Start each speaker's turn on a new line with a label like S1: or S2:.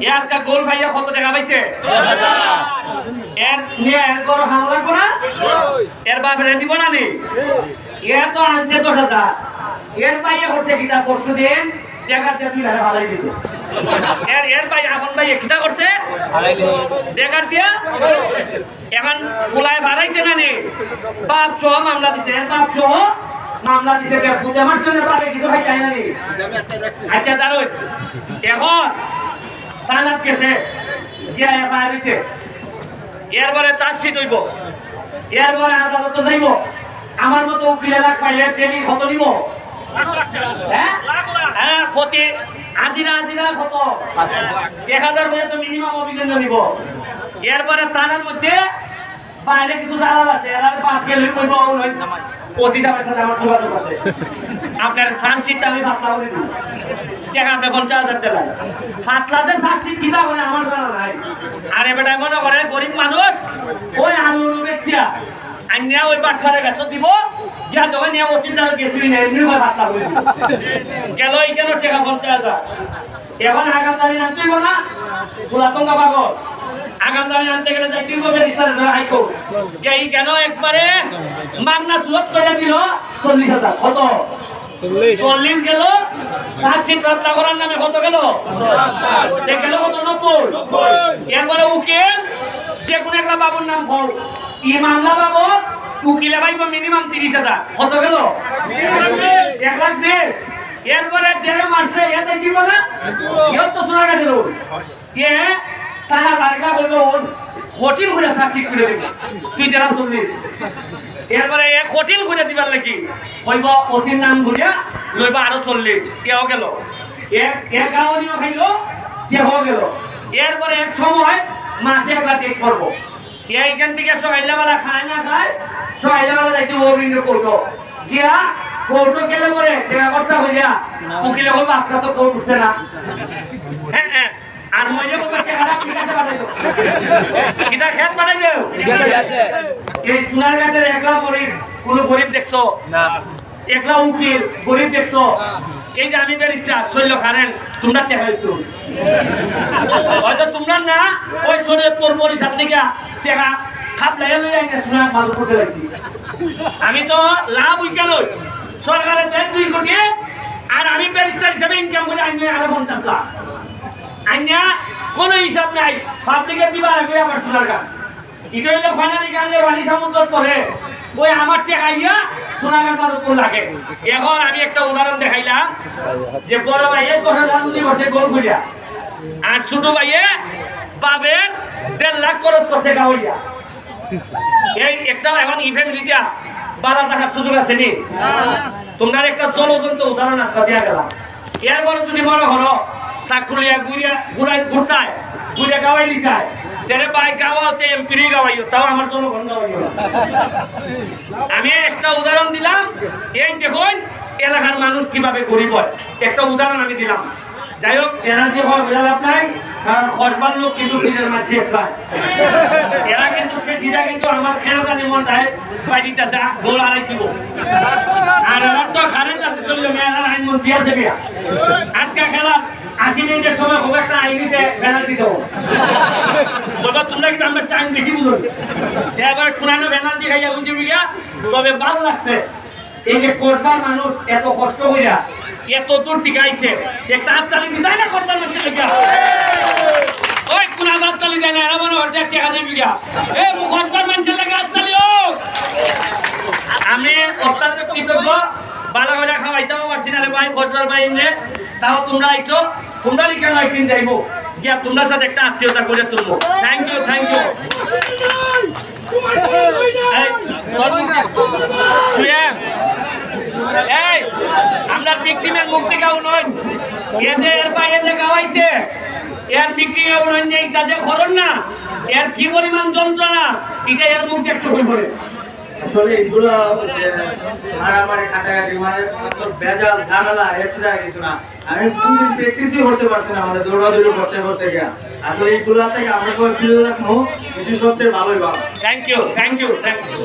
S1: এ আজকা গোল ভাইয়া কত টাকা পাইছে? এর নিয়ে এর বড় হামলা করা এর বাপরে দিব না নি এ তো আনছে দশ হাজার। এর ভাইয়া করছে কিতা? পরশু দিন দেখাতে এর এর ভাই এখন ভাই কিতা করছে? দেখার দিয়া? এখন ফুলায় বাড়াইছে না নি? বাপ সহ মামলা দিছে। এর বাপ সহ মামলা দিছে। যে পূজা মার জন্য পাবে? কিছু ভাই চাই নি আচ্ছা দাঁড়ো এখন থানাত গেছে গিয়া এফআইআর হইছে। এরপরে চার্জশিট হইব। এরপরে আদালত যাইব। আমার মতো উকিল এলাক পাইলে ডেলি কত নিব। হ্যাঁ? হ্যাঁ প্রতি আজিরা আজিরা কত এক হাজার করে তো মিনিমাম অভিযোগ নিব। এরপরে থানার মধ্যে বাইরে কিছু দালাল আছে। এরা পাঁচ গেলে পঁচিশ হাজার সাথে আমার যোগাযোগ আছে। আপনার সার্জশিটটা আমি বাতলা করে দিই টাকা আপনি পঞ্চাশ হাজার টাকা। ফাতলাতে সার্জশিট করে আমার জানা নাই। আর এবারে মনে করে গরিব মানুষ, ওই আলু বেচিয়া। আনিয়া ওই বাটখারে গাছ দিব যা তখন নিয়ে ওসিদার গেছি না এমনি ফাতলা করে গেল এই কেন টাকা পঞ্চাশ হাজার? এখন আগাম দাবি আনতে হইব না পুরাতন পাবো আগাম দাবি আনতে গেলে হইব ব্যারিস্টার হাইকোর্ট এই কেন একবারে মাগনা সুরত করে দিল? চল্লিশ হাজার, কত? চল্লিশ। গেল? রত্না করার নামে কত গেল? যে গেল কত? নব্বই। এরপরে উকিল যে কোনো একটা বাবুর নাম কর ই মামলা বাবু উকিলে পাইব মিনিমাম তিরিশ হাজার। কত গেল? এক লাখ বিশ। এরপরে যে মারছে এতে কি বলে? ইয়ত তো শোনা গেছিল তারা বাড়িটা বলব হোটেল করে সাক্ষী করে দিবি। তুই যারা চল্লিশ এরপরে এক হোটেল করে দিবার লাগি। কইব অসির নাম ঘুরিয়া লইব আরও চল্লিশ। এও গেল। এক এক গাঁৱলীয় খাইল, যে হয়ে গেল। এরপরে এক সময় মাসে একবার ডেট করব। এইখান থেকে সকাইলাবেলা খায় না খায় সকাইলাবেলা যাইতে অরবিন্দ করতো গিয়া কোর্টও গেলে পরে দেখা করতে হইয়া উকিলে বলব আজকে তো কোর্ট উঠছে না। হ্যাঁ হ্যাঁ। আর মইলে ঠিক আছে খেত এই সোনারঘাটের একলা গরিব কোনো গরিব দেখছ? একলা উকিল গরিব দেখছ? এই যে আমি ব্যারিস্টার খারেন তোমরা হয়তো তোমরা না ওই শরীয়তপুর পরিষদ থেকে টেকা খাপ লাগিয়ে লই আইনা সোনা ভালো করতে লাগছি আমি তো লাভ উইকেল সরকারের দেয় দুই কোটি আর আমি ব্যারিস্টার হিসেবে ইনকাম করে আইনি আরও পঞ্চাশ লাখ। কোনো হিসাব নাই। পাবলিকে দিবা লাগবে আমার সোনার গাছ। এটা হইলে ফাইনালি গানলে বাণী সমুদ্র পরে ওই আমার টেকাইয়া সোনাগার উপর লাগে। এখন আমি একটা উদাহরণ দেখাইলাম যে বড় ভাইয়ে দশ হাজার উনি বসে গোল খুঁজা আর ছোট ভাইয়ে পাবেন দেড় লাখ খরচ করছে গাওয়াইয়া এই একটা এখন ইভেন্ট দিটা বারো টাকার সুযোগ আছে নি? তোমরা একটা জলজন্ত উদাহরণ আজকে দিয়া গেলাম। এরপরে যদি মনে করো চাকুলিয়া গুড়িয়া ঘুরাই ঘুরতায় ঘুরে গাওয়াই লিখায়। তেরে বাই গাওয়াতে এমপিরি গাওয়াইও, তাও আমার জনগণ গাওয়াইও আমি একটা উদাহরণ দিলাম, এই দেখুন, এলাকার মানুষ কীভাবে গরিব একটা উদাহরণ আমি দিলাম। যাই হোক এনার্জি হওয়ার বোঝা লাভ নাই, কারণ খসবার লোক কিন্তু ফিরের মাঝে শেষ হয়। এরা কিন্তু, সে জিরা কিন্তু আমার খেয়াল জানি মন দেয় পাই দিতেছে গোল আড়াই দিব। আর এরা তো আছে, চললে মেয়েরা আছে বিয়া আজকা খেলা আশি মিনিটের সময় খুব একটা আইন দিছে পেনাল্টি দেবো। বলব তোমরা কিন্তু আমার চাইন বেশি বুঝো এবার কোরআনে পেনাল্টি খাইয়া বুঝি গিয়া তবে ভালো লাগছে। এই যে কসবার মানুষ এত কষ্ট হইয়া এত দূর থেকে আইছে। একটা হাততালি দিতে না কসবার মানুষের লেগা ওই কোন হাততালি দেয় না? এরা মনে হচ্ছে এক দেবি গা এ মুখবার মানুষের লেগে হাততালি হোক আমি অত্যন্ত কৃতজ্ঞ। বালা করে খাওয়াইতেও পারছি না ভাই খসবার ভাই এমনি তাও তোমরা আইছো। তোমরা লিখে নয় একদিন যাইবো। গিয়া তোমরা সাথে একটা আত্মীয়তা করে তুলবো। থ্যাংক ইউ থ্যাংক ইউ এই আমরা ভিকটিমের গাও নয় এতে এর বাইরে যে গাওয়াইছে, এর বিক্রি নয় যে এটা যে খরচ না, এর কি পরিমাণ যন্ত্রণা, এটা এর মুখ দেখতে হয়ে পড়ে
S2: আসলে এগুলো মারামারি কাটাকাটি মানে বেজাল ঝামেলা এক্সট্রা কিছু না। আমি কোনদিন প্র্যাকটিসই করতে পারছি না, আমাদের দৌড়াদৌড়ি করতে করতে গিয়া। আসলে এইগুলো থেকে আমরা সবাই ফিরে রাখব কিছু সবচেয়ে ভালোই ভালো।
S1: Thank you thank you thank you